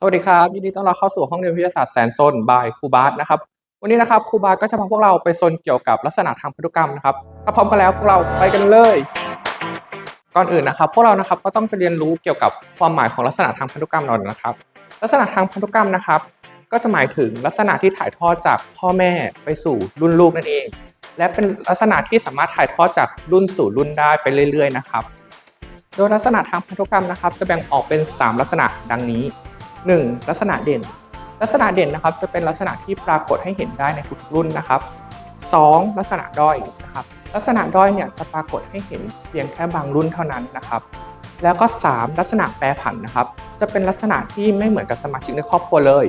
สวัสดีครับ ยินดีต้อนรับเข้าสู่ห้องเรียนวิทยาศาสตร์แสนซนบายครูบาสนะครับ วันนี้นะครับครูบาสก็จะพาพวกเราไปซนเกี่ยวกับลักษณะทางพันธุกรรมนะครับถ้าพร้อมกันแล้วพวกเราไปกันเลย ก่อนอื่นนะครับ พวกเรานะครับก็ต้องไปเรียนรู้เกี่ยวกับความหมายของลักษณะทางพันธุกรรมหน่อยนะครับ ลักษณะทางพันธุกรรมนะครับ ก็จะหมายถึงลักษณะที่ถ่ายทอดจากพ่อแม่ไปสู่รุ่นลูกนั่นเอง และเป็นลักษณะที่สามารถถ่ายทอดจากรุ่นสู่รุ่นได้ไปเรื่อย ๆ นะครับ โดยลักษณะทางพันธุกรรมนะครับ จะแบ่งออกเป็น 3 ลักษณะดังนี้ 1. ลักษณะเด่น ลักษณะเด่นนะครับจะเป็นลักษณะที่ปรากฏให้เห็นได้ในทุกรุ่นนะครับ 2. ลักษณะด้อยนะครับลักษณะด้อยเนี่ยจะปรากฏให้เห็นเพียงแค่บางรุ่นเท่านั้นนะครับ แล้วก็ 3. ลักษณะแปรผันนะครับ จะเป็นลักษณะที่ไม่เหมือนกับสมาชิกในครอบครัวเลย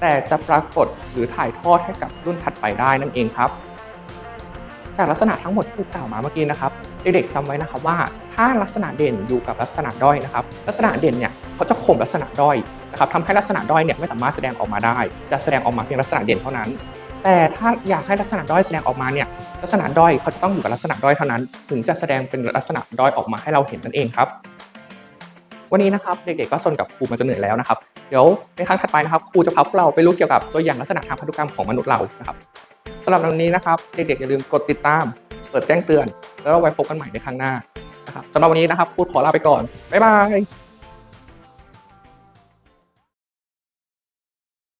แต่จะปรากฏหรือถ่ายทอดให้กับรุ่นถัดไปได้นั่นเองครับ จากลักษณะทั้งหมดที่กล่าวมาเมื่อกี้นะครับ เด็กๆจำไว้นะครับว่าถ้าลักษณะเด่นอยู่กับลักษณะด้อยนะครับ ลักษณะเด่นเนี่ย เขาจะข่มลักษณะด้อยนะครับทำให้ลักษณะด้อยเนี่ยไม่สามารถแสดงออกมาได้ จะแสดงออกมาเพียงลักษณะเด่นเท่านั้น แต่ถ้าอยากให้ลักษณะด้อยแสดงออกมาเนี่ยลักษณะด้อยเขาจะต้องอยู่กับลักษณะด้อยเท่านั้น ถึงจะแสดงเป็นลักษณะด้อยออกมาให้เราเห็นนั่นเองครับ วันนี้นะครับเด็กๆก็สนกับครูมาจะเหนื่อยแล้วนะครับ เดี๋ยวในครั้งถัดไปนะครับครูจะพาพวกเราไปรู้เกี่ยวกับตัวอย่างลักษณะทางพันธุกรรมของมนุษย์เรานะครับสำหรับวันนี้นะครับเด็กๆอย่าลืมกดติดตาม เปิดแจ้งเตือน แล้วเราไว้พบกันใหม่ในครั้งหน้านะครับสำหรับวันนี้นะครับครูขอลาไปก่อนบ๊ายบาย